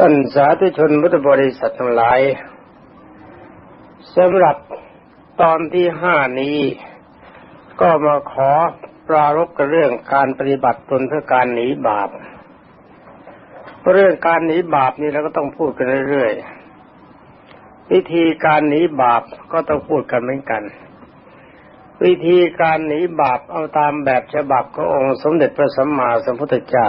ท่านสาธุชนพุทธบริษัททั้งหลายสำหรับตอนที่ห้านี้ ก็มาขอปรารบกับเรื่องการปฏิบัติตนเพื่อการหนีบาปเรื่องการหนีบาปนี่เราก็ต้องพูดกันเรื่อยๆวิธีการหนีบาปก็ต้องพูดกันเหมือนกัน วิธีการหนีบาปเอาตามแบบฉบับขององค์สมเด็จพระสัมมาสัมพุทธเจ้า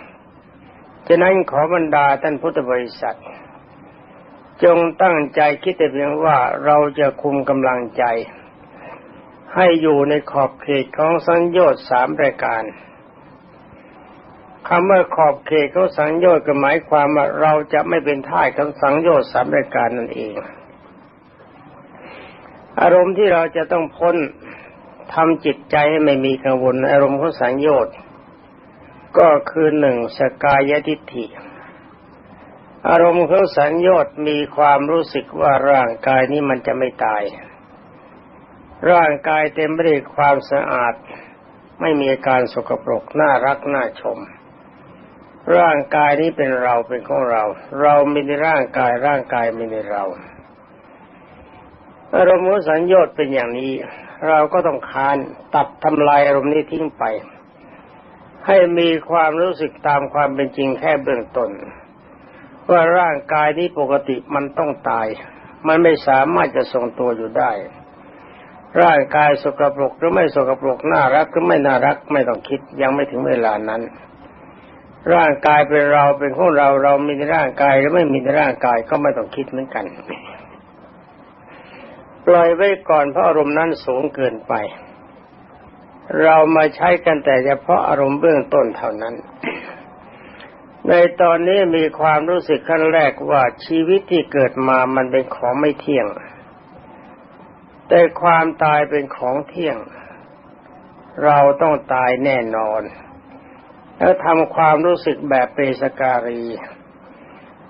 ฉะนั้นขอบรรดาท่านพุทธบริษัท จงตั้งใจคิดแต่เพียงว่าเราจะคุมกำลังใจ ให้อยู่ในขอบเขตของสังโยชน์สามรายการคำว่าขอบเขตของสังโยชน์ก็หมายความว่าเราจะไม่เป็นท่ายของสังโยชน์สามรายการนั่นเอง อารมณ์ที่เราจะต้องพ้นทำจิตใจให้ไม่มีกังวลอารมณ์ของสังโยชน์ ก็คือหนึ่งสกายทิฏฐิ อารมณ์ของสัญญต์มีความรู้สึกว่าร่างกายนี้มันจะไม่ตาย ร่างกายเต็มไปด้วยความสะอาด ไม่มีการสกปรกน่ารักน่าชม ร่างกายนี้เป็นเราเป็นของเรา เรามีในร่างกายร่างกายไมีในเรา อารมณ์ของสัญญต์เป็นอย่างนี้ เราก็ต้องคานตัดทำลายอารมณ์นี้ทิ้งไป ให้มีความรู้สึกตามความเป็นจริงแค่เบื้องต้นว่าร่างกายนี้ปกติมันต้องตาย มันไม่สามารถจะทรงตัวอยู่ได้ ร่างกายสกปรกหรือไม่สกปรกน่ารักหรือไม่น่ารักไม่ต้องคิดยังไม่ถึงเวลานั้น ร่างกายเป็นเราเป็นของเราเรามีในร่างกายหรือไม่มีในร่างกายก็ไม่ต้องคิดเหมือนกัน ปล่อยไว้ก่อนเพราะอารมณ์นั้นสูงเกินไป เรามาใช้กันแต่เฉพาะอารมณ์เบื้องต้นเท่านั้น ในตอนนี้มีความรู้สึกขั้นแรกว่าชีวิตที่เกิดมามันเป็นของไม่เที่ยง แต่ความตายเป็นของเที่ยง เราต้องตายแน่นอน แล้วทำความรู้สึกแบบเปสการี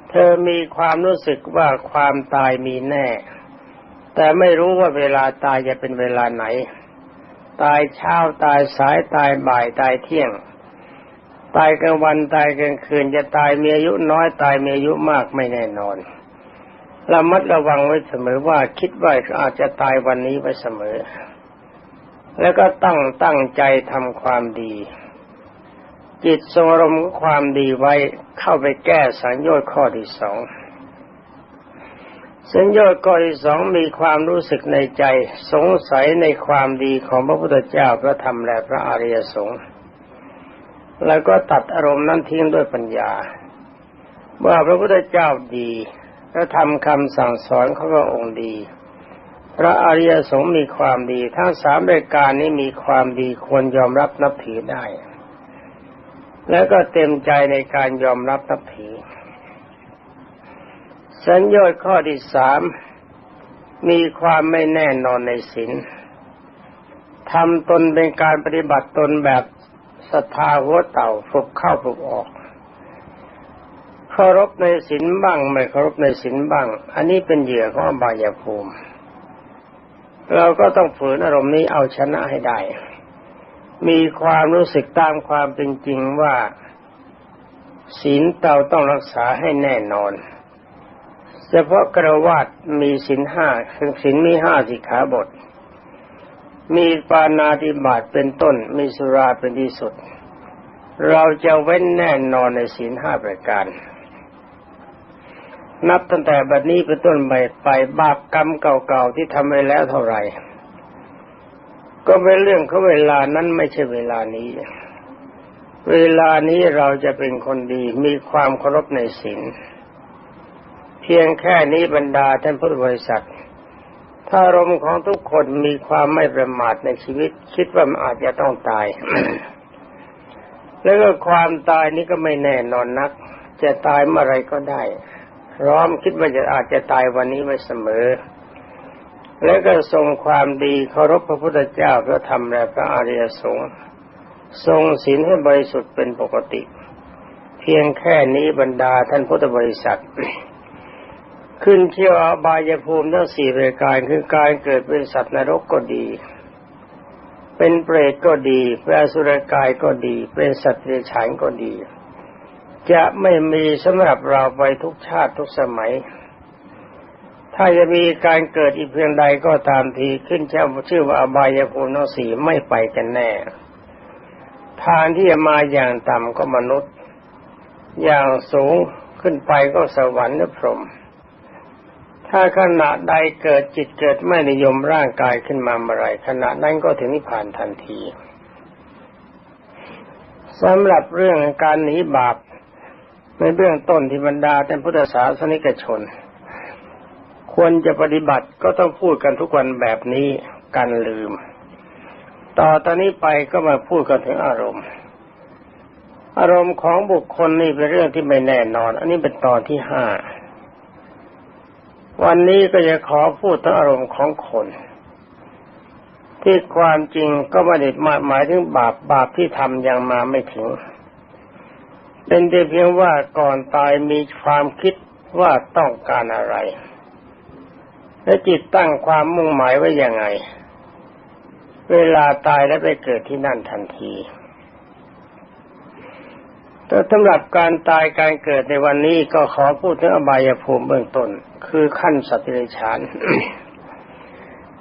เธอมีความรู้สึกว่าความตายมีแน่ แต่ไม่รู้ว่าเวลาตายจะเป็นเวลาไหน ตายเช้าตายสายตายบ่ายตายเที่ยง ตายกลางวันตายกลางคืนจะตายมีอายุน้อยตายมีอายุมากไม่แน่นอนระมัดระวังไว้เสมอว่าคิดว่าอาจจะตายวันนี้ไว้เสมอ แล้วก็ตั้งตั้งใจทำความดี จิตทรงรมความดีไว้เข้าไปแก้สังโยชน์ข้อที่สอง สัญญาข้อที่สองมีความรู้สึกในใจ สงสัยในความดีของพระพุทธเจ้าพระธรรมและพระอริยสงฆ์แล้วก็ตัดอารมณ์นั้นทิ้งด้วยปัญญา ว่าพระพุทธเจ้าดีพระธรรมคำสั่งสอนเขาก็องค์ดี พระอริยสงฆ์มีความดีทั้งสามรายการนี้มีความดีควรยอมรับนับถือได้ แล้วก็เต็มใจในการยอมรับนับถือ สัญญาข้อที่สามมีความไม่แน่นอนในศีลทำตนเป็นการปฏิบัติตนแบบศรัทธาหัวเต่าฝึกเข้าฝึกออกเคารพในศีลบ้าง ไม่เคารพในศีลบ้าง อันนี้เป็นเหยื่อของอบายภูมิ เราก็ต้องฝืนอารมณ์นี้เอาชนะให้ได้ มีความรู้สึกตามความเป็นจริงว่า ศีลเราต้องรักษาให้แน่นอน เฉพาะกระวาดมีสินห้าคือสินมีห้าสิกขาบท มีปานาติบาตเป็นต้น มีสุราเป็นที่สุด เราจะเว้นแน่นอนในศีลห้าประการ นับตั้งแต่บัดนี้เป็นต้นไปไปบาปกรรมเก่าๆที่ทำไปแล้วเท่าไหร่ ก็เป็นเรื่องของเวลานั้นไม่ใช่เวลานี้ เวลานี้เราจะเป็นคนดีมีความเคารพในศีล พียงแค่นี้บรรดาท่านพุทธบริษัท ถ้าอารมณ์ของทุกคนมีความไม่ประมาทในชีวิต คิดว่ามันอาจจะต้องตาย แล้วก็ความตายนี้ก็ไม่แน่นอนนัก จะตายเมื่อไรก็ได้ร้อมคิดว่าจะอาจจะตายวันนี้ไว้เสมอ แล้วก็ทรงความดีเคารพพระพุทธเจ้าพระธรรมและพระอริยสงฆ์ทรงศีลให้บริสุทธิ์เป็นปกติ เพียงแค่นี้บรรดาท่านพุทธบริษัท ขึ้นเที่ยวอบายภูมิทั้งสี่รายการคือการเกิดเป็นสัตว์นรกก็ดี เป็นเปรตก็ดีเป็นอสุรกายก็ดี เป็นสัตว์เดรัจฉานก็ดี จะไม่มีสำหรับเราไปทุกชาติทุกสมัย ถ้าจะมีการเกิดอีกเพียงใดก็ตามทีขึ้นเจ้าชื่อว่าอบายภูมิทั้งสี่ไม่ไปกันแน่ ทางที่จะมาอย่างต่ำก็มนุษย์ อย่างสูงขึ้นไปก็สวรรค์หรือพรหม ถ้าขณะใดเกิดจิตเกิดไม่นิยมร่างกายขึ้นมาเมื่อไรขณะนั้นก็ถึงนิพพานทันทีสำหรับเรื่องการหนีบาปในเบื้องต้นที่บรรดาท่านพุทธศาสนิกชน ควรจะปฏิบัติก็ต้องพูดกันทุกวันแบบนี้กันลืม ต่อตอนนี้ไปก็มาพูดกันถึงอารมณ์ อารมณ์ของบุคคลนี่เป็นเรื่องที่ไม่แน่นอน อันนี้เป็นตอนที่ห้า วันนี้ก็จะขอพูดถึงอารมณ์ของคน ที่ความจริงก็ไม่ได้หมายถึงบาปบาปที่ทำยังมาไม่ถึง เป็นแต่เพียงว่าก่อนตายมีความคิดว่าต้องการอะไร และจิตตั้งความมุ่งหมายไว้ยังไง เวลาตายแล้วไปเกิดที่นั่นทันที แต่สำหรับการตายการเกิดในวันนี้ก็ขอพูดถึงอบายภูมิเบื้องต้น คือขั้นสัตว์เดรัจฉาน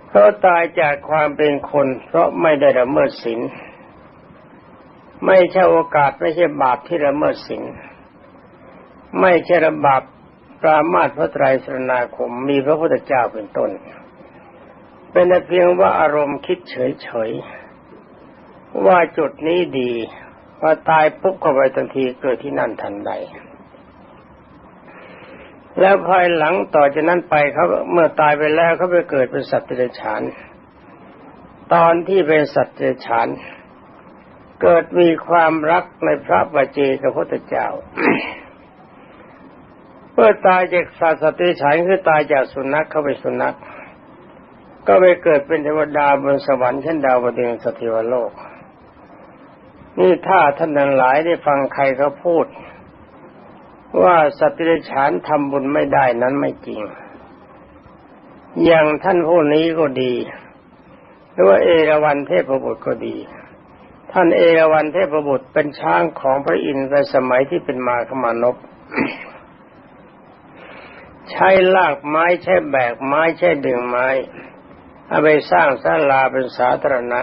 เพราะตายจากความเป็นคน เพราะไม่ได้ละเมิดศีลไม่ใช่โอกาสไม่ใช่บาปที่ละเมิดศีลไม่ใช่ระบาปปรามาตพระไตรสรณาคมมีพระพุทธเจ้าเป็นต้น เป็นแต่เพียงว่าอารมณ์คิดเฉยๆว่าจุดนี้ดี พอตายปุ๊บเข้าไปทันทีเกิดที่นั่นทันใด แล้วภายหลังต่อจากนั้นไปเขาเมื่อตายไปแล้วเขาไปเกิดเป็นสัตว์เดรัจฉาน ตอนที่เป็นสัตว์เดรัจฉาน เกิดมีความรักในพระบัจเจกับพระพุทธเจ้าเมื่อตายจากสัตว์เดรัจฉานคือตายจากสุนัขเข้าไปสุนัข ก็ไปเกิดเป็นเทวดาบนสวรรค์เช่นดาวดึงสถิวโลก นี่ถ้าท่านทั้งหลายได้ฟังใครเขาพูด ว่าสัตว์เดรัจฉานทำบุญไม่ได้นั้นไม่จริง อย่างท่านผู้นี้ก็ดี หรือว่าเอราวันเทพบุตรก็ดี ท่านเอราวันเทพบุตรเป็นช้างของพระอินทร์ในสมัยที่เป็นมาขมานพใช้ลากไม้ใช้แบกไม้ใช้ดึงไม้ เอาไปสร้างศาลาเป็นสาธารณะ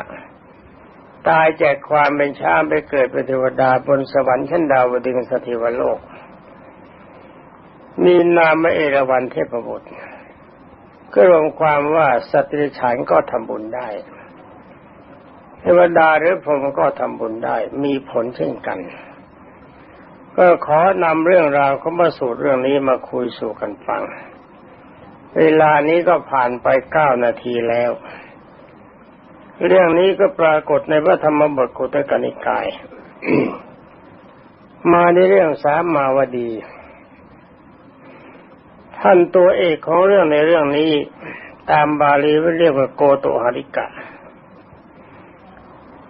ตายจากความเป็นช้างไปเกิดเป็นเทวดาบนสวรรค์ชั้นดาวดึงสถิวโลก มีนามเอราวันเทพบุตรก็รวมความว่าสตว์ดิฉันก็ทำบุญได้ เทวดาหรือพรมก็ทำบุญได้ มีผลเช่นกัน ก็ขอนำเรื่องราวเขามาสู่เรื่องนี้มาคุยสู่กันฟัง เวลานี้ก็ผ่านไปเก้านาทีแล้ว เรื่องนี้ก็ปรากฏในพระธรรมบทกุตกนิกาย มาในเรื่องสามมาวดี ท่านตัวเอกของเรื่องในเรื่องนี้ ตามบาลีเรียกว่าโกโตหริกะ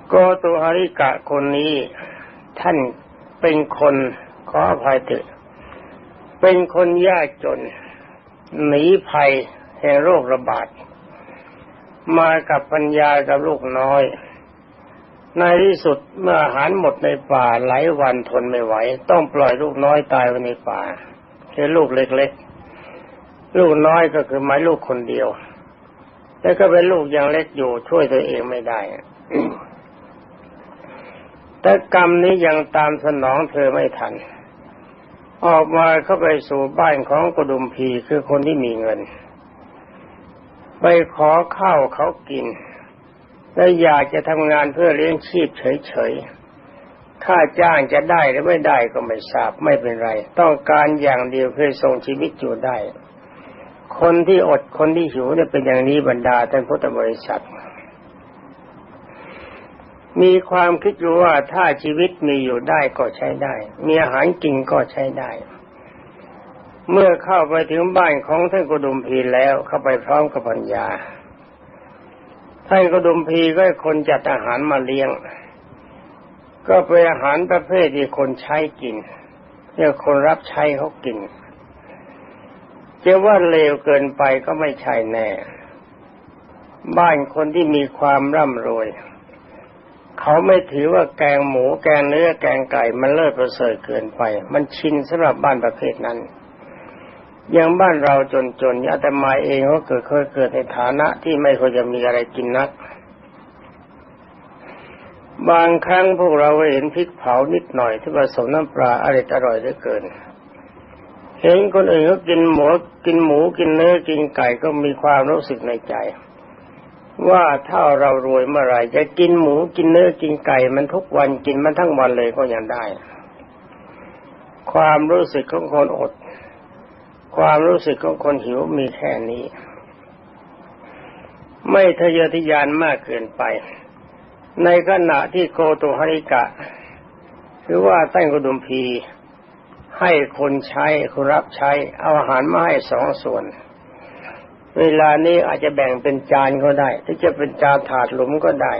โกโตหริกะคนนี้ ท่านเป็นคนขออภัยเถอะเป็นคนยากจน หนีภัยแห่งโรคระบาด มากับปัญญากับลูกน้อย ในที่สุดเมื่ออาหารหมดในป่าหลายวันทนไม่ไหว ต้องปล่อยลูกน้อยตายไว้ในป่าคือลูกเล็กๆ ลูกน้อยก็คือหมายลูกคนเดียว แล้วก็เป็นลูกยังเล็กอยู่ช่วยตัวเองไม่ได้แต่กรรมนี้ยังตามสนองเธอไม่ทัน ออกมาเข้าไปสู่บ้านของกดุมพีคือคนที่มีเงิน ไปขอข้าวเขากิน และอยากจะทำงานเพื่อเลี้ยงชีพเฉยๆค่าจ้างจะได้หรือไม่ได้ก็ไม่ทราบไม่เป็นไร ต้องการอย่างเดียวคือส่งชีวิตอยู่ได้ คนที่อดคนที่หิวเนี่ยเป็นอย่างนี้บรรดาท่านพุทธบริษัท มีความคิดอยู่ว่าถ้าชีวิตมีอยู่ได้ก็ใช้ได้ มีอาหารกินก็ใช้ได้ เมื่อเข้าไปถึงบ้านของท่านกุดุมพีแล้วเข้าไปพร้อมกับปัญญาท่านกุดุมพีก็คนจัดอาหารมาเลี้ยง ก็เป็นอาหารประเภทที่คนใช้กินเรียกคนรับใช้เขากินจะว่าเลวเกินไปก็ไม่ใช่แน่ บ้านคนที่มีความร่ำรวย เขาไม่ถือว่าแกงหมูแกงเนื้อแกงไก่มันเลิศประเสริฐเกินไป มันชินสำหรับบ้านประเภทนั้น อย่างบ้านเราจนๆอาตมาเองก็เกิดเคยเกิดในฐานะที่ไม่ค่อยจะมีอะไรกินนัก บางครั้งพวกเราเห็นพริกเผานิดหน่อยที่ผสมน้ำปลาอร่อยอร่อยเหลือเกิน เห็นคนอื่นเขากินหมูกินหมูกินเนื้อกินไก่ก็มีความรู้สึกในใจ ว่าถ้าเรารวยเมื่อไรจะกินหมูกินเนื้อกินไก่ มันทุกวันกินมันทั้งวันเลยก็ยังได้ ความรู้สึกของคนอด ความรู้สึกของคนหิวมีแค่นี้ ไม่ทะเยอทะยานมากเกินไป ในขณะที่โกตุหริกะ คือว่าตั้งกุดุมพี ให้คนใช้คนรับใช้ เอาอาหารมาให้สองส่วน เวลานี้อาจจะแบ่งเป็นจานก็ได้ถ้าจะเป็นจานถาดหลุมก็ได้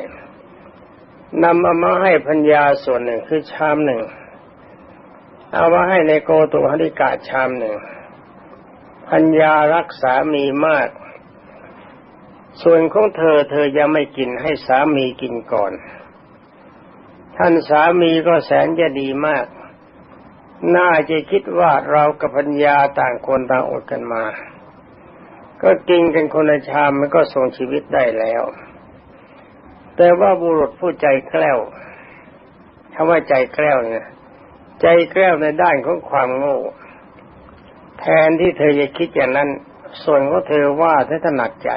นำเอามาให้พัญญาส่วนหนึ่งคือชามหนึ่ง เอามาให้ในโกตุหริกะชามหนึ่ง พัญญารักสามีมาก ส่วนของเธอเธอยังไม่กินให้สามีกินก่อน ท่านสามีก็แสนจะดีมาก น่าจะคิดว่าเรากับพัญญาต่างคนต่างอดกันมา ก็กินกันคนละชามมันก็ส่งชีวิตได้แล้ว แต่ว่าบุรุษผู้ใจแกล้วคำว่าใจแกล้วเนี่ยใจแกล้วในด้านของความโง่ แทนที่เธอจะคิดอย่างนั้น ส่วนของเธอว่าเธอถนัดใจ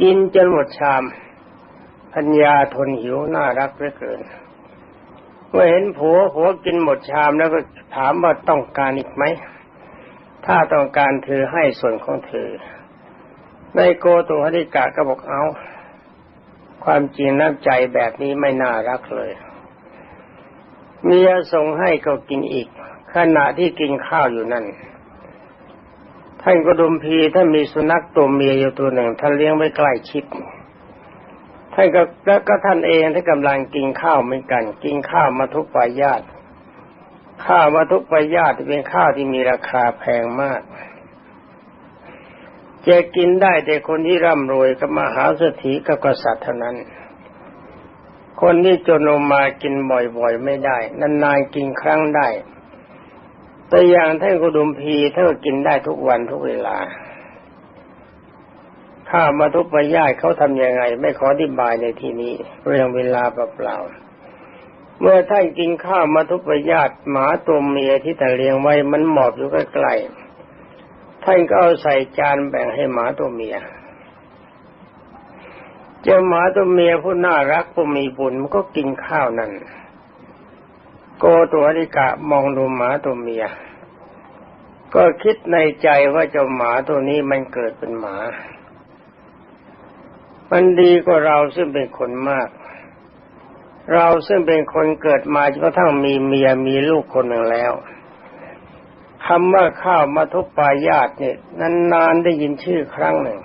กินจนหมดชามพัญญาทนหิวน่ารักเหลือเกิน เมื่อเห็นผัวผัวกินหมดชามแล้วก็ถามว่าต้องการอีกไหม ถ้าต้องการเธอให้ส่วนของเธอในโกตุหริกะก็บอกเอา ความจริงน้ำใจแบบนี้ไม่น่ารักเลย เมียส่งให้ก็กินอีก ขณะที่กินข้าวอยู่นั่น ท่านกระดุมพีท่านมีสุนัขตัวเมียอยู่ตัวหนึ่ง ท่านเลี้ยงไว้ใกล้ชิดท่านก็แล้วก็ท่านเองท่านกำลังกินข้าวเหมือนกัน กินข้าวมาทุกปายาตข้าวมาทุกปายาตเป็นข้าวที่มีราคาแพงมากจะกินได้แต่คนที่ร่ำรวยกับมหาเศรษฐีกับกษัตริย์เท่านั้น คนที่จนลงมากินบ่อยๆไม่ได้นานๆกินครั้งได้ แต่อย่างท่านกุดุมพีท่านก็กินได้ทุกวันทุกเวลา ข้ามาทุกปยาติเขาทำยังไง ไม่ขออธิบายในที่นี้เรื่องเวลาเปล่าๆเมื่อท่านกินข้าวมาทุกปยาติหมาตัวเมียที่ท่เลี้ยงไว้มันหมอบอยู่ใกล้ๆท่านก็เอาใส่จานแบ่งให้หมาตัวเมียเจ้าหมาตัวเมียผู้น่ารักผู้มีบุญมันก็กินข้าวนั่น โกตัวริกะมองดูหมาตัวเมีย ก็คิดในใจว่าเจ้าหมาตัวนี้มันเกิดเป็นหมา มันดีกว่าเราซึ่งเป็นคนมาก เราซึ่งเป็นคนเกิดมาจนกระทั่งมีเมียมีลูกคนหนึ่งแล้วคำว่าข้าวมาทุปายาตเนี่ยนานๆได้ยินชื่อครั้งหนึ่ง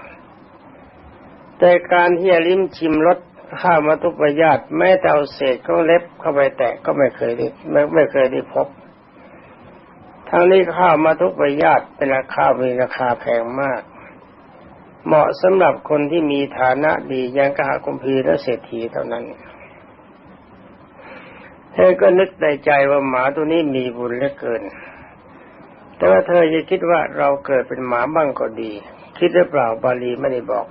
แต่การที่จะลิ้มชิมรส ข้ามาทุปายาตแม้แต่เอาเศษของเล็บเข้าไปแตะก็ไม่เคยได้ไม่ไม่เคยได้พบ ทั้งนี้ข้ามาทุปายาตเป็นราคามีราคาแพงมาก เหมาะสำหรับคนที่มีฐานะดียังกหาคุมพีและเศรษฐีเท่านั้นเธอก็นึกในใจว่าหมาตัวนี้มีบุญเหลือเกิน แต่ว่าเธอจะคิดว่าเราเกิดเป็นหมาบ้างก็ดี คิดหรือเปล่าบาลีไม่ได้บอก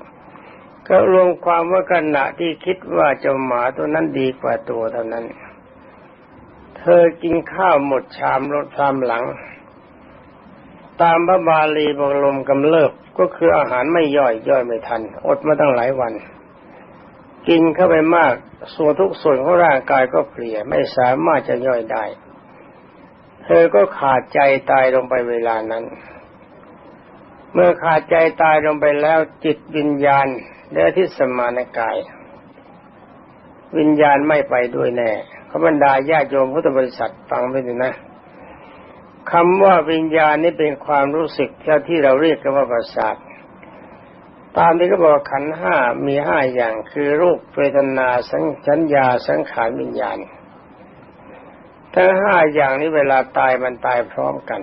ก็รวมความว่าขณะที่คิดว่าเจ้าหมาตัวนั้นดีกว่าตัวเท่านั้น เธอกินข้าวหมดชามรถชามหลัง ตามพระบาลีบอกลมกำเริบก็คืออาหารไม่ย่อยย่อยไม่ทัน อดมาตั้งหลายวัน กินเข้าไปมาก ส่วนทุกส่วนของร่างกายก็เพลียไม่สามารถจะย่อยได้ เธอก็ขาดใจตายลงไปเวลานั้น เมื่อขาดใจตายลงไปแล้วจิตวิญญาณ และที่สมานกาย วิญญาณไม่ไปด้วยแน่เขาบรรดาญาโยมพุทธบริษัทฟังไปดูนะคำว่าวิญญาณนี่เป็นความรู้สึกที่เราเรียกกันว่าประสาทตามที่เขาบอกขันห้ามีห้าอย่างคือรูปเวทนาสัญชัญญาสังขารวิญญาณ ทั้งห้าอย่างนี้เวลาตายมันตายพร้อมกัน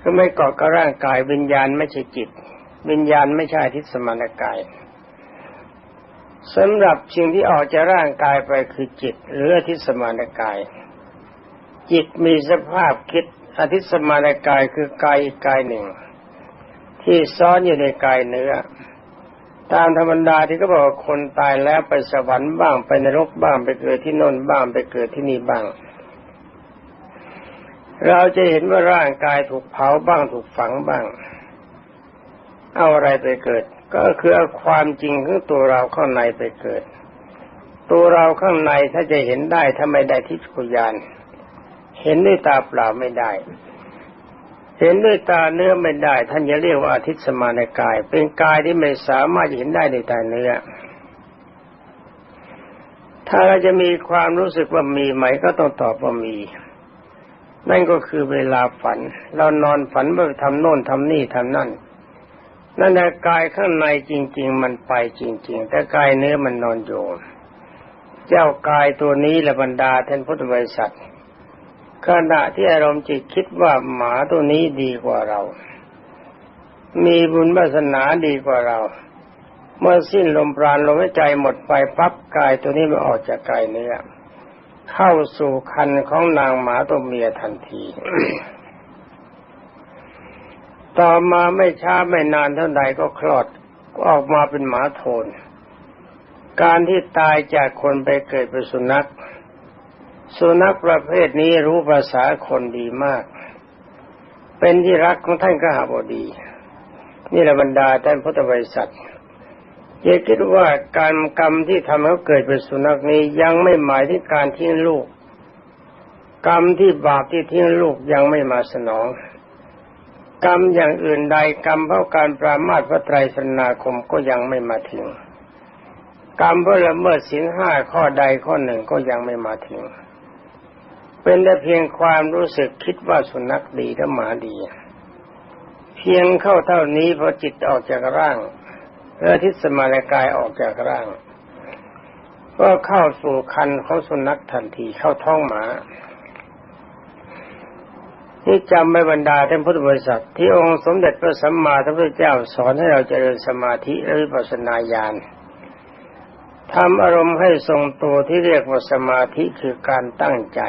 คือไม่เกาะกับร่างกายวิญญาณไม่ใช่จิต วิญญาณไม่ใช่ทิศสมานกายสำหรับสิ่งที่ออกจากร่างกายไปคือจิต หรือทิศสมานกาย จิตมีสภาพคิดอธิสมานกายคือกายอีกกายหนึ่ง ที่ซ้อนอยู่ในกายเนื้อ ตามธรรมดาที่เขาบอกคนตายแล้วไปสวรรค์บ้างไปนรกบ้างไปเกิดที่นนบ้างไปเกิดที่นี่บ้าง เราจะเห็นว่าร่างกายถูกเผาบ้างถูกฝังบ้าง เอาอะไรไปเกิด ก็คือเอาความจริงของตัวเราข้างในไปเกิด ตัวเราข้างในถ้าจะเห็นได้ถ้าไมได้ทิพยาน เห็นด้วยตาเปล่าไม่ได้ เห็นด้วยตาเนื้อไม่ได้ ท่านจะเรียกว่าอาทิตย์สมานกาย เป็นกายที่ไม่สามารถเห็นได้ด้วยตาเนื้อถ้าเราจะมีความรู้สึกว่ามีไหมก็ต้องตอบว่ามี นั่นก็คือเวลาฝัน เรานอนฝันว่าทำโน่นทำนี่ทำนั่น นั่นแหละกายข้างในจริง ๆ มันไปจริง ๆ แต่กายเนื้อมันนอนอยู่เจ้ากายตัวนี้และบรรดาท่านพุทธบริษัทขณะที่อารมณ์จิตคิดว่าหมาตัวนี้ดีกว่าเรา มีบุญวาสนาดีกว่าเรา เมื่อสิ้นลมปราณลมหายใจหมดไปปั๊บกายตัวนี้มันออกจากกายเนื้อเข้าสู่คันของนางหมาตัวเมียทันที ต่อมาไม่ช้าไม่นานเท่าใดก็คลอดออกมาเป็นหมาโทน การที่ตายจากคนไปเกิดเป็นสุนัข สุนัขประเภทนี้รู้ภาษาคนดีมาก เป็นที่รักของท่านกหาบดี นี่แหละบรรดาท่านพุทธบริษัทอย่าคิดว่าการกรรมที่ทำให้เกิดเป็นสุนัขนี้ยังไม่หมายถึงการทิ้งลูก กรรมที่บาปที่ทิ้งลูกยังไม่มาสนอง กรรมอย่างอื่นใดกรรมเพราะการปรามาสพระไตรสนาคมก็ยังไม่มาถึง กรรมเพราะละเมิดศีลห้าข้อใดข้อหนึ่งก็ยังไม่มาถึง เป็นแต่เพียงความรู้สึกคิดว่าสุนัขดีและหมาดี เพียงเข้าเท่านี้พอจิตออกจากร่างเมื่อทิศสมานกายออกจากร่าง ก็เข้าสู่คันของสุนัขทันทีเข้าท้องหมา นี่จำไม่บรรดาท่านพุทธบริษัทที่องค์สมเด็จพระสัมมาสัมพุทธเจ้าสอนให้เราเจริญสมาธิและวิปัสสนาญาณทำอารมณ์ให้ทรงตัวที่เรียกว่าสมาธิคือการตั้งใจ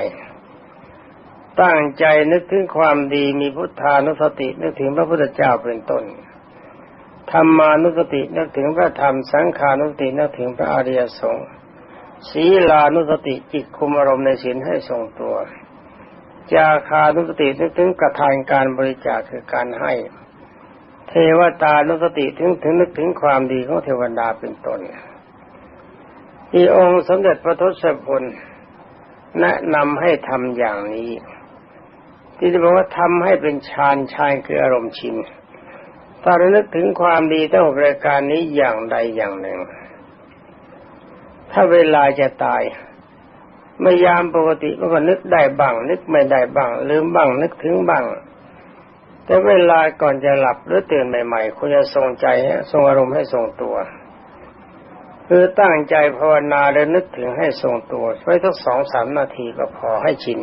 ตั้งใจนึกถึงความดีมีพุทธานุสตินึกถึงพระพุทธเจ้าเป็นต้นธรรมานุสตินึกถึงพระธรรมสังขานุสตินึกถึงพระอริยสงฆ์ศีลานุสติจิตคุมอารมณ์ในศีลให้ทรงตัว จาคานุสตินึกถึงกระทานการบริจาคคือการให้ เทวตานุสติถึงถึงนึกถึงความดีของเทวดาเป็นต้นที่องค์สมเด็จพระทศพลแนะนำให้ทำอย่างนี้ ที่จะบอกว่าทำให้เป็นฌานฌานคืออารมณ์ชินถ้าเรานึกถึงความดีทั้งหกรายการนี้อย่างใดอย่างหนึ่ง ถ้าเวลาจะตาย เมื่อยามปกติมันก็นึกได้บ้าง นึกไม่ได้บ้าง ลืมบ้างนึกถึงบ้าง แต่เวลาก่อนจะหลับหรือตื่นใหม่ๆคุณจะทรงใจทรงอารมณ์ให้ทรงตัว คือตั้งใจภาวนาแล้วนึกถึงให้ทรงตัวไว้ทักสองสามนาทีก็พอให้ชิน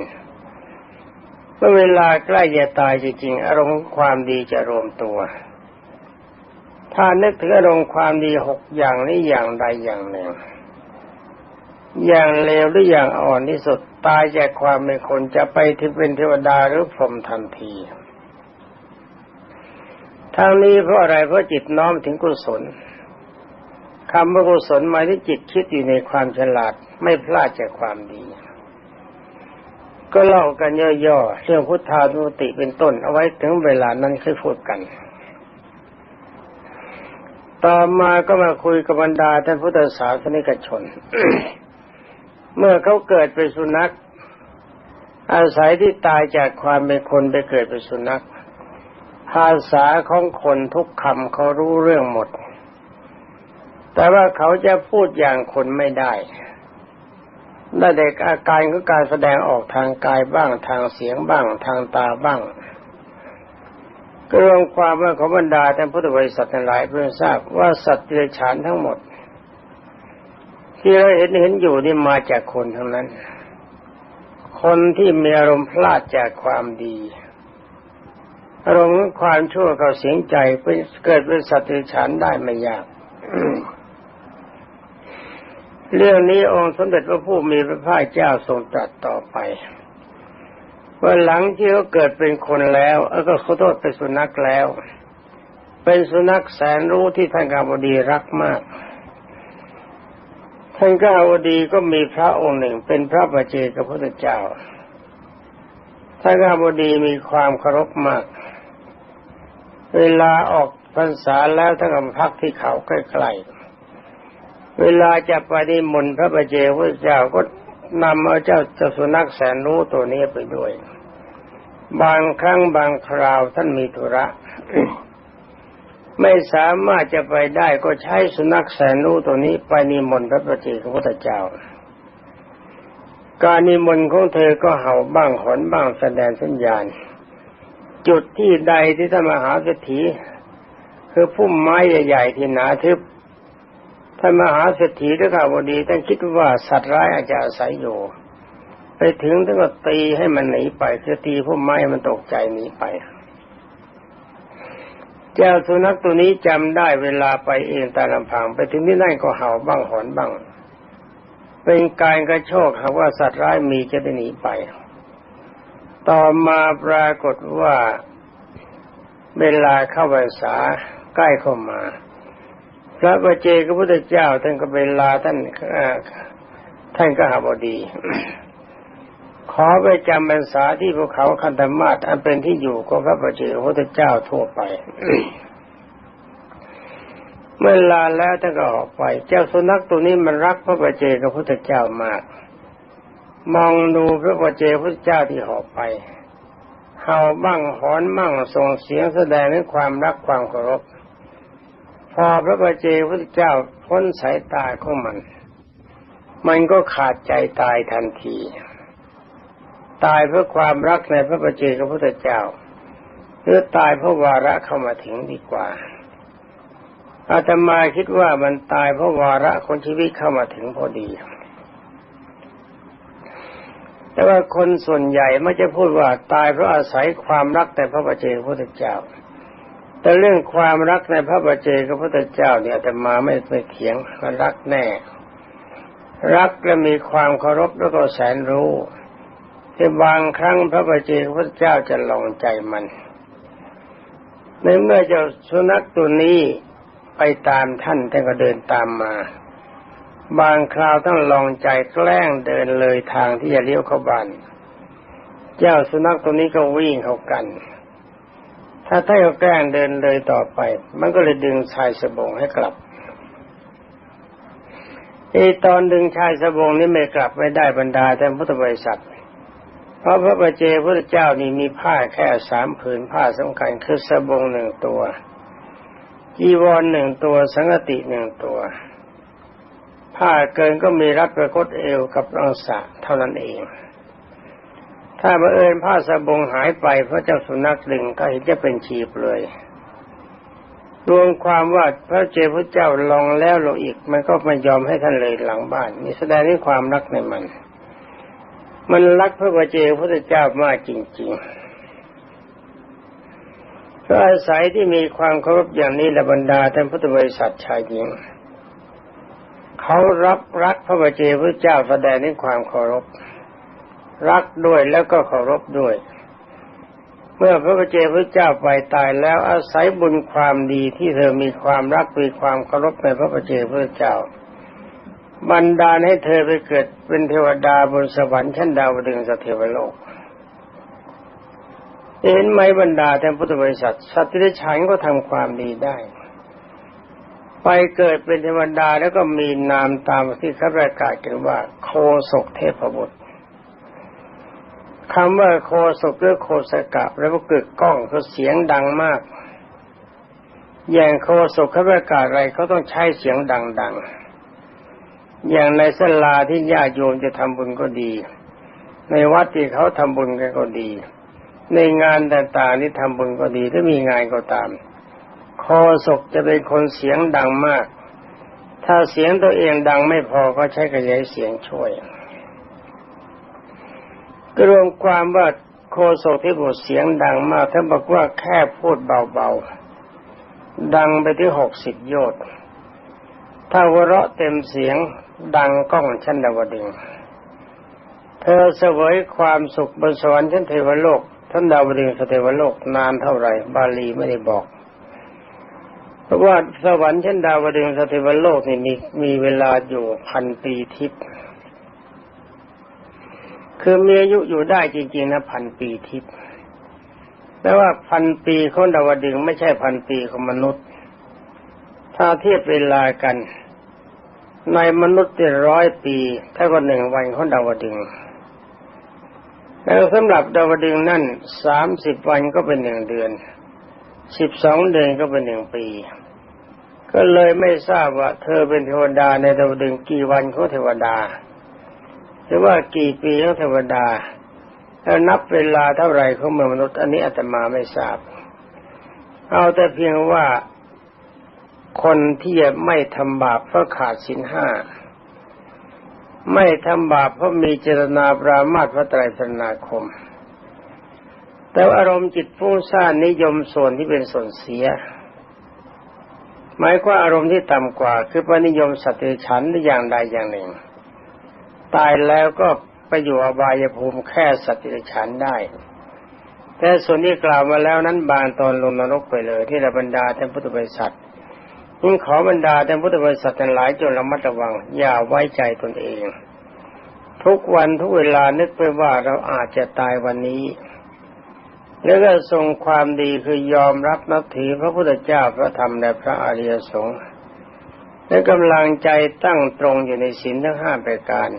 เมื่อเวลาใกล้จะตายจริงๆอารมณ์ความดีจะรวมตัว ถ้านึกถึงอารมณ์ความดีหกอย่างนี้อย่างใดอย่างหนึ่ง อย่างเลวหรืออย่างอ่อนที่สุดตายจากความเป็นคนจะไปที่เป็นเทวดาหรือพรหมทันทีทางนี้เพราะอะไรเพราะจิตน้อมถึงกุศลคำว่ากุศลหมายถึงจิตคิดอยู่ในความฉลาดไม่พลาดจากความดี ก็เล่ากันย่อๆเรื่องพุทธานุติเป็นต้นเอาไว้ถึงเวลานั้นค่อยพูดกัน ต่อมาก็มาคุยกับบรรดาท่านพุทธศาสนิกชน เมื่อเขาเกิดเป็นสุนัข อาศัยที่ตายจากความเป็นคนไปเกิดเป็นสุนัข ภาษาของคนทุกคำเขารู้เรื่องหมด แต่ว่าเขาจะพูดอย่างคนไม่ได้ได้เด็กอาการก็การแสดงออกทางกายบ้างทางเสียงบ้างทางตาบ้างก็รวมความว่าของบรรดาท่านพุทธบริษัทหลายเพื่อทราบว่าสัตว์เดรัจฉานทั้งหมด ที่เราเห็นเห็นอยู่นี่มาจากคนทั้งนั้น คนที่มีอารมณ์พลาดจากความดีอารมณ์ความชั่วเขาเสียงใจเป็นเกิดเป็นสัตว์เดรันได้ไม่ยากเรื่องนี้องค์สมเด็จพระผู้มีพระภาคเจ้าทรงตรัสต่อไปว่าหลังที่เขาเกิดเป็นคนแล้วก็ขอโทษเป็นสุนัขแล้ว เป็นสุนัขแสนรู้ที่ท่านกาบดีรักมาก ท่านก้าบดีก็มีพระองค์หนึ่ง เป็นพระประเจกับพระเจ้าท่านก้าบดีมีความเคารพมาก เวลาออกพรรษาแล้วท่านก็พักที่เขาใกล้ๆเวลาจะไปนิมนต์พระบเจพระเจ้าก็นำเอาเจ้าเจ้าสุนัขแสนรู้ตัวนี้ไปด้วย บางครั้งบางคราวท่านมีธุระ ไม่สามารถจะไปได้ก็ใช้สุนัขแสนรู้ตัวนี้ไปนิมนต์พระบเจพระพุทธเจ้า การนิมนต์ของเธอก็เห่าบ้างหอนบ้างแสดงสัญญาณ จุดที่ใดที่ท่านมหาเศรษฐีคือพุ่มไม้ใหญ่ๆที่หนาทึบท่านมหาเศรษฐีด้วยข่าวดีท่านคิดว่าสัตว์ร้ายอาจจะอาศัยอยู่ ไปถึงท่านก็ตีให้มันหนีไปคือตีพวกไม้มันตกใจหนีไป เจ้าสุนัขตัวนี้จำได้เวลาไปเองตาลำพังไปถึงที่นั่นก็เห่าบ้างหอนบ้าง เป็นการกระโชกหากว่าสัตว์ร้ายมีจะได้หนีไป ต่อมาปรากฏว่าเวลาเข้าพรรษาใกล้เข้ามา พระบาเจกพระพุทธเจ้าท่านก็เวลาท่านท่านก็หาบดี ขอไปจำพรรษาที่ภูเขาคันธมาศอันเป็นที่อยู่ของพระบาเจกพระพุทธเจ้าทั่วไป เมื่อลาแล้วท่านก็ออกไป เจ้าสุนัขตัวนี้มันรักพระบาเจกพระพุทธเจ้ามาก มองดูพระบาเจกพระพุทธเจ้าที่หอบไปเห่าบ้างหอนบ้างส่งเสียงแสดงถึงความรักความเคารพพอพระบาเจพระเจ้าพ้นสายตาของมัน มันก็ขาดใจตายทันที ตายเพราะความรักในพระบาเจกับพระเจ้า หรือตายเพราะวาระเข้ามาถึงดีกว่าอาตมาคิดว่ามันตายเพราะวาระคนชีวิตเข้ามาถึงพอดี แต่ว่าคนส่วนใหญ่ไม่จะพูดว่าตายเพราะอาศัยความรักแต่พระบาเจพระพุทธเจ้า แต่เรื่องความรักในพระบาเจกับพระเจ้าเนี่ยแต่มาไม่ไปเถียงมันรักแน่ รักและมีความเคารพแล้วก็แสนรู้ ที่บางครั้งพระบาเจพระเจ้าจะลองใจมัน ในเมื่อเจ้าสุนัขตัวนี้ไปตามท่านท่านก็เดินตามมา บางคราวต้องลองใจแกล้งเดินเลยทางที่จะเลี้ยวเข้าบ้าน เจ้าสุนัขตัวนี้ก็วิ่งเข้ากัน ถ้าถ้าเขาแกล้งเดินเลยต่อไป มันก็เลยดึงชายสบงให้กลับไอตอนดึงชายสบงนี่ไม่กลับไม่ได้บรรดาแต่พุทธบริษัท เพราะพระบาเจพระเจ้านี่มีผ้าแค่สามผืนผ้าสำคัญคือสบงหนึ่งตัวจีวรหนึ่งตัวสังกติหนึ่งตัว ผ้าเกินก็มีรัดประคตเอวกับรังสะเท่านั้นเอง ถ้าบังเอิญผ้าสบงหายไปเพราะเจ้าสุนัขดึงก็เห็นจะเป็นชีพเลยรวมความว่าพระเจ้าพระเจ้าลองแล้วลงอีก มันก็ไม่ยอมให้ท่านเลยหลังบ้านนี่แสดงถึงความรักในมัน มันรักพระบาเจพระเจ้ามากจริงๆก็อาศัยที่มีความเคารพอย่างนี้ละบรรดาท่านพุทธบริษัทชายหญิง เขารับรักพระบาเจพระเจ้าแสดงถึงความเคารพ รักด้วยแล้วก็เคารพด้วย เมื่อพระบาเจพระเจ้าไปตายแล้วอาศัยบุญความดีที่เธอมีความรักมีความเคารพในพระบาเจพระเจ้า บันดาลให้เธอไปเกิดเป็นเทวดาบนสวรรค์ชั้นดาวดึงสเทวโลกเห็นไหมบรรดาท่านพุทธบริษัทสัตว์ที่ได้ฉันก็ทำความดีได้ ไปเกิดเป็นเทวดาแล้วก็มีนามตามที่เขาประกาศกันว่า โคศกเทพบุตรคำว่าโคศกหรือโคสกะแล้วก็กึกก้องคือเสียงดังมาก อย่างโคศกเขาประกาศอะไรเขาต้องใช้เสียงดังๆ อย่างในสลาที่ญาติโยมจะทำบุญก็ดี ในวัดที่เขาทำบุญกันก็ดี ในงานต่างๆที่ทำบุญก็ดีถ้ามีงานก็ตามโคศกจะเป็นคนเสียงดังมาก ถ้าเสียงตัวเองดังไม่พอก็ใช้กระจายเสียงช่วยก็รวมความว่าโคศกที่พูดเสียงดังมากท่านบอกว่าแค่พูดเบาๆ ดังไปที่หกสิบโยชน์ถ้าหัวเราะเต็มเสียง ดังก้องชั้นดาวดึง เธอเสวยความสุขบนสวรรค์ชั้นเทวโลกท่านดาวดึงสเทวโลกนานเท่าไหร่ บาลีไม่ได้บอกเพราะว่าสวรรค์ชั้นดาวดึงสเทวโลกนี่มีมีเวลาอยู่พันปีทิพย์คือมีอายุอยู่ได้จริงๆนะพันปีทิพย์แต่ว่าพันปีของดาวดึงไม่ใช่พันปีของมนุษย์ ถ้าเทียบเวลากัน ในมนุษย์จะร้อยปีเท่ากับหนึ่งวันของดาวดึงแล้วสำหรับดาวดึงนั่นสามสิบวันก็เป็นหนึ่งเดือนสิบสองเดือนก็เป็นหนึ่งปี ก็เลยไม่ทราบว่า เธอเป็นเทวดาในดาวดึงกี่วันของเทวดา หรือว่ากี่ปีของเทวดาแล้วนับเวลาเท่าไหร่ของเมืองมนุษย์ อันนี้อาตมาไม่ทราบ เอาแต่เพียงว่า คนที่ไม่ทำบาปเพราะขาดสินห้า ไม่ทำบาปเพราะมีเจตนาปรามาตพระไตรสนาคม แต่อารมณ์จิตฟุ้งซ่านนิยมส่วนที่เป็นส่วนเสีย หมายความอารมณ์ที่ต่ำกว่า คือปนิยมสัตว์ฉันหรืออย่างใดอย่างหนึ่ง ตายแล้วก็ไปอยู่อบายภูมิแค่สัตว์ดิฉันได้แต่ส่วนที่กล่าวมาแล้วนั้นบางตอนลงนรกไปเลย ที่ระบรรดาท่านพุทธบริษัท ยิ่งขอบรรดาท่พุทธบริษัททั้งหลายจนระมัดระวัง อย่าไว้ใจตนเอง ทุกวันทุกเวลานึกไปว่าเราอาจจะตายวันนี้ แล้วก็ทรงความดีคือยอมรับนับถือพระพุทธเจ้าพระธรรมและพระอริยสงฆ์และกำลังใจตั้งตรงอยู่ในศีลทั้งห้าประการ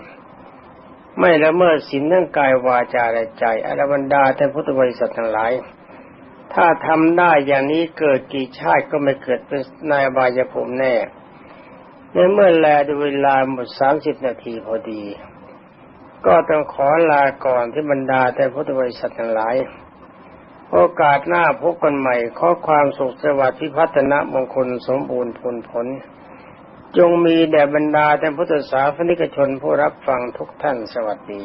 ไม่ละเมิดศีลทั้งกายวาจาและใจอรบรรดาท่านพุทธบริษัททั้งหลาย ถ้าทำได้อย่างนี้เกิดกี่ชาติก็ไม่เกิดเป็นนายบายภูมิแน่ในเมื่อแลดูเวลาหมดสามสิบนาทีพอดี ก็ต้องขอลาก่อนที่บรรดาแต่พุทธบริษัททั้งหลาย โอกาสหน้าพบกันใหม่ขอความสุขสวัสดิ์พิพัฒนมงคลสมบูรณ์ผลผล จงมีแด่บรรดาแต่พุทธศาสนิกชนผู้รับฟังทุกท่านสวัสดี